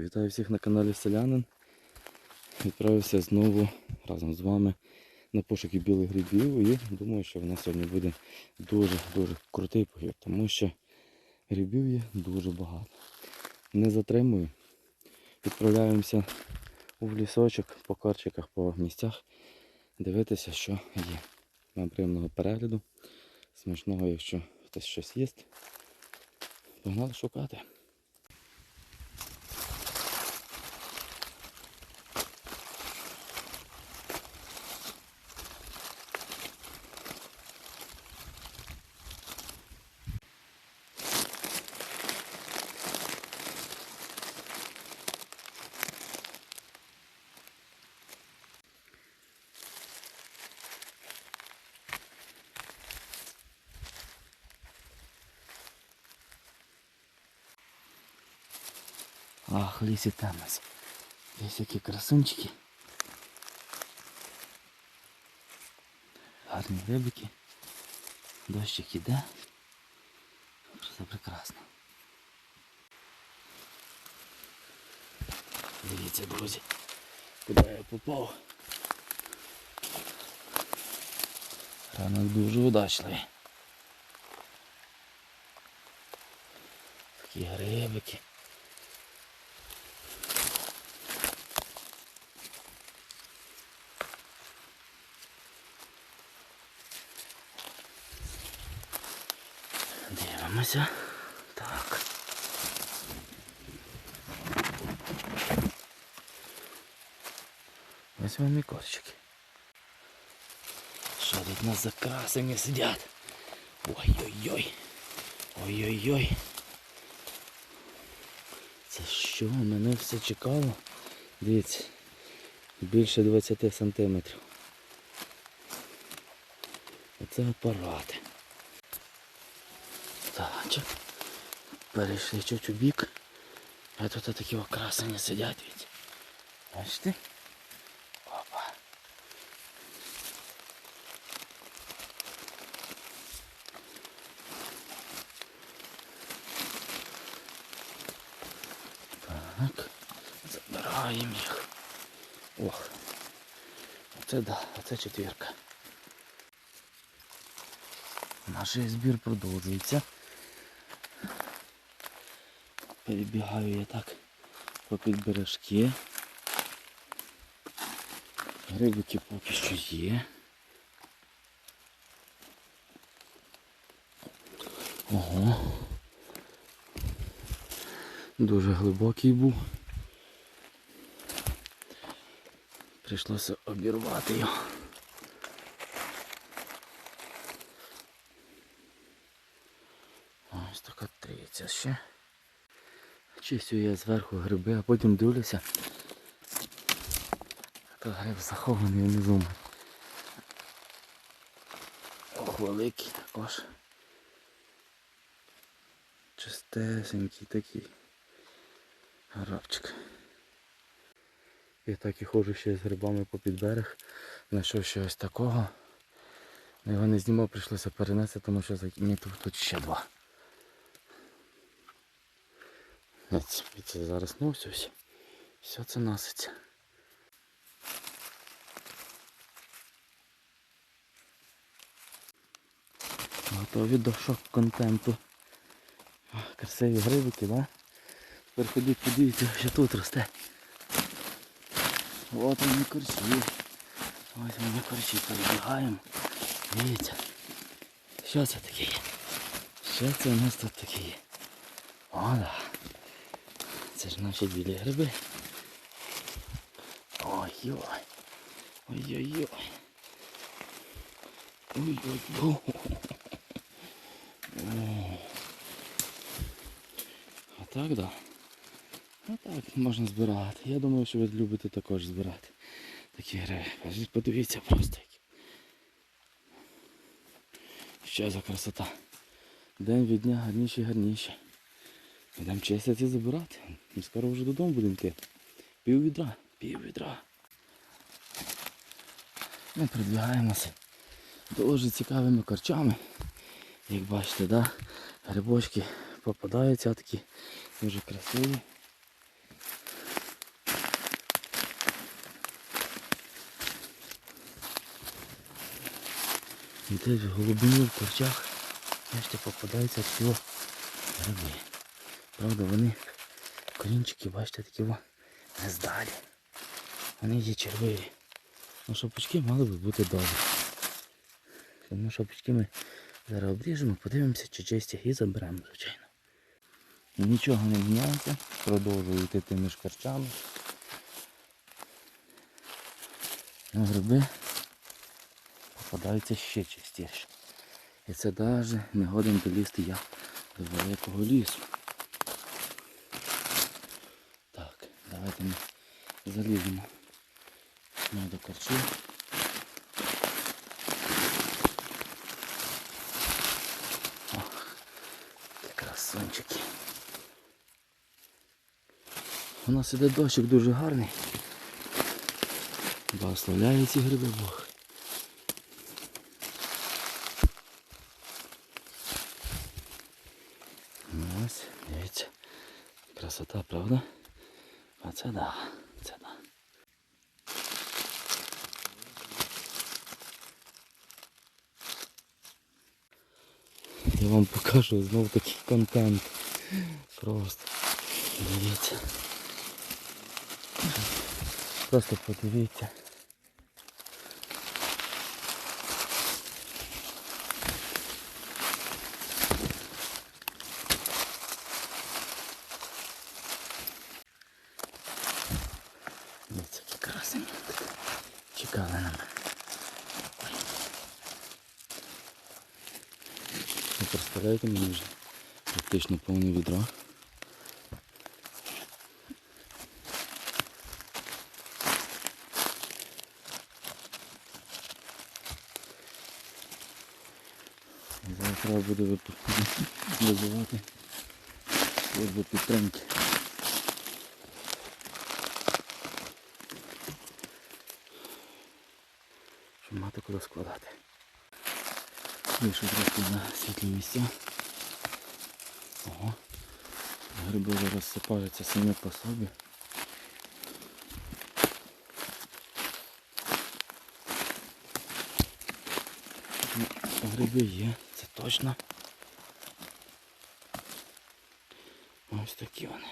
Вітаю всіх на каналі Селянин. Відправився знову разом з вами на пошуки білих грибів і думаю, що в нас сьогодні буде дуже-дуже крутий похід, тому що грибів є дуже багато. Не затримую. Відправляємося у лісочок, по корчиках, по місцях, дивитися, що є. Вам приємного перегляду, смачного, якщо хтось щось їсть. Погнали шукати. Ах, лісі темность. Десь які красунчики. Гарні рибики. Дощик іде. Просто прекрасно. Дивіться, друзі, куди я попав. Ранок дуже удачливий. Такі грибики. Дивимося. Так. Ось вам і корчики. Що тут у нас за красені сидять? Ой-ой-ой. Ой-ой-ой. Це що? Мене все чекало. Дивіться. Більше 20 сантиметрів. Оце апарати. Так, перейшли чуть у бік. А тут такі окрасені сидять від. Бачите? Опа. Так. Забираємо їх. Ох. Оце да, оце четвірка. Наш збір продовжується. Перебігаю я так по підбережки. Грибики поки що є. Ого. Дуже глибокий був. Прийшлося обірвати його. Ось така триця ще. Чистю я зверху гриби, а потім дивлюся. Та гриб захований внизу. Ох, великий також. Чистесенький такий грабчик. Я так і ходжу ще з грибами по підберег. Знайшов щось такого. Ну, Його не знімав, прийшлося перенести, тому що замітив тут ще два. Ось, Це зараз ну ось ось. Все це носиться. Готові до шок-контенту. Красиві грибики, да? Тепер подивіться, що тут росте. От вони корчі. Ось вони корчі перебігаємо. Дивіться. Що це таке є? Що це у нас тут таке є? О, да. Це ж наші білі гриби. Ой-ой. Ой-ой-ой. Ой-ой-ой. Так, да. Так можна збирати. Я думаю, що ви любите також збирати такі гриби. Подивіться просто. Що за красота. День від дня гарніші гарніші. Будемо честь це забирати. Ми скоро вже додому будемо йти. Пів відра, пів відра. Ми придвигаємося дуже цікавими корчами. Як бачите, да? грибочки попадаються такі дуже красиві. І десь в глибині в корчах бачите, попадаються всього гриби. Правда, вони корінчики, бачите, такі во, не здалі. Вони є червиві. Ну шапочки мали би бути добрі. Тому шапочки ми зараз обріжемо, подивимося, чи чисті і заберемо, звичайно. Нічого не міняється, продовжую йти тими ж корчами. А гриби попадаються ще частіше. І це навіть не годен долізти я до великого лісу. Заліземо ми до корчів. Ох, які красунчики. У нас іде дощик дуже гарний. Благословляє ці гриби Бог. Ну, Ось, дивіться. Красота, правда? А це да, це да. Я вам покажу знову такий контент. Просто дивіться. Просто подивіться. Дивіться, які красені. Чекали на мене. Ой. Ви представляєте мені вже практично повне відро. Зараз треба буде визивати службу підтримки. Щоб мати куди складати. Вийшов трошки на світлі місця. Ого. Гриби вже розсипаються самі по собі. Ну, Гриби є, це точно. Ось такі вони.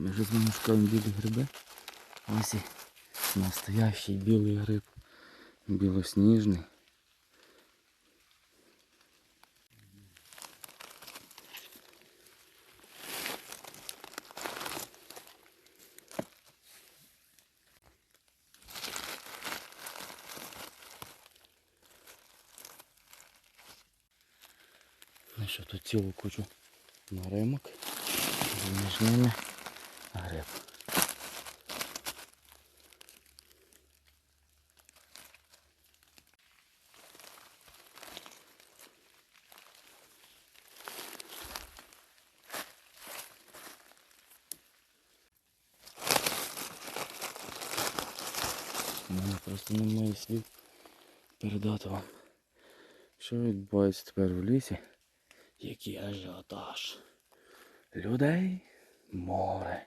Ми вже з вами шукаємо білі гриби. Ось і настоящий білий гриб. Білосніжний. Ну що, тут цілу кучу маремок. Між ними гриб. Просто немає слів передати вам, що відбувається тепер в лісі. Який ажіотаж. Людей море.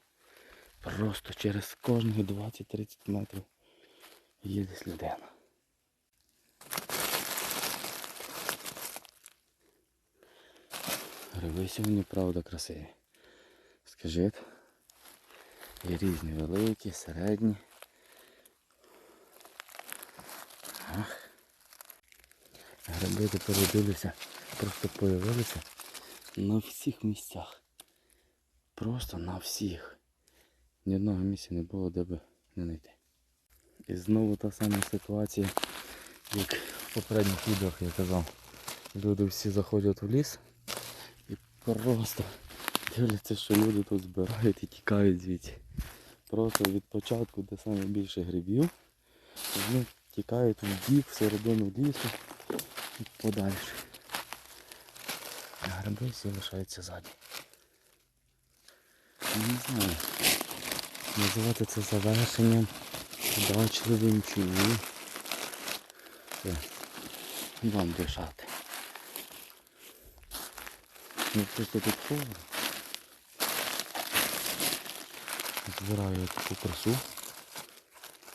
Просто через кожні 20-30 метрів є десь людина. Гриби сьогодні правда красиві. Скажіть. Є різні великі, середні. Ах. Гриби тепер дивлюся, просто появилися на всіх місцях. Просто на всіх. Ні одного місця не було, де би не знайти. І знову та сама ситуація, як в попередніх відеох я казав. Люди всі заходять в ліс і просто дивляться, що люди тут збирають і тікають звідси. Просто від початку, де саме більше грибів, вони тікають в бік, всередину лісу і подальше. А гриби всі лишаються ззаді. Не знаю. Називати це завершенням удачливим чи ні. Вам дишати. Ну просто тут холодно. Збираю таку красу.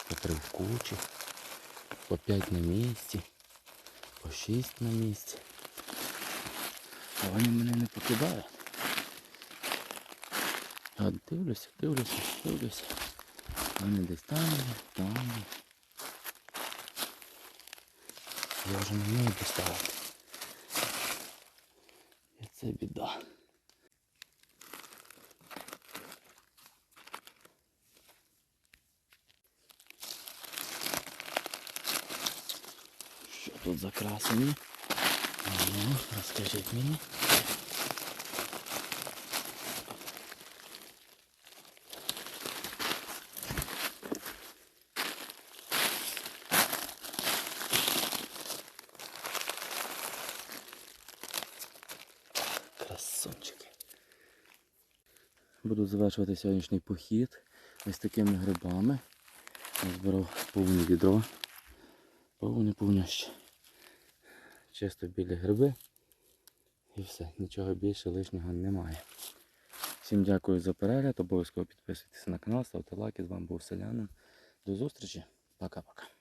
По три в кучі. По п'ять на місці. По шість на місці. А вони мене не покидають. Я дивлюся, дивлюся, дивлюся. Вони десь там, там. Я вже не вмію доставати. І це біда. Що тут за красені? Ну, розкажіть мені. Красунчики. Завершувати сьогоднішній похід ось такими грибами. Я Збирав повне відро. Повне повняще. Чисто білі гриби. І все, нічого більше лишнього немає. Всім дякую за перегляд. Обов'язково підписуйтесь на канал, ставте лайки. З вами був Селянин. До зустрічі. Пока-пока.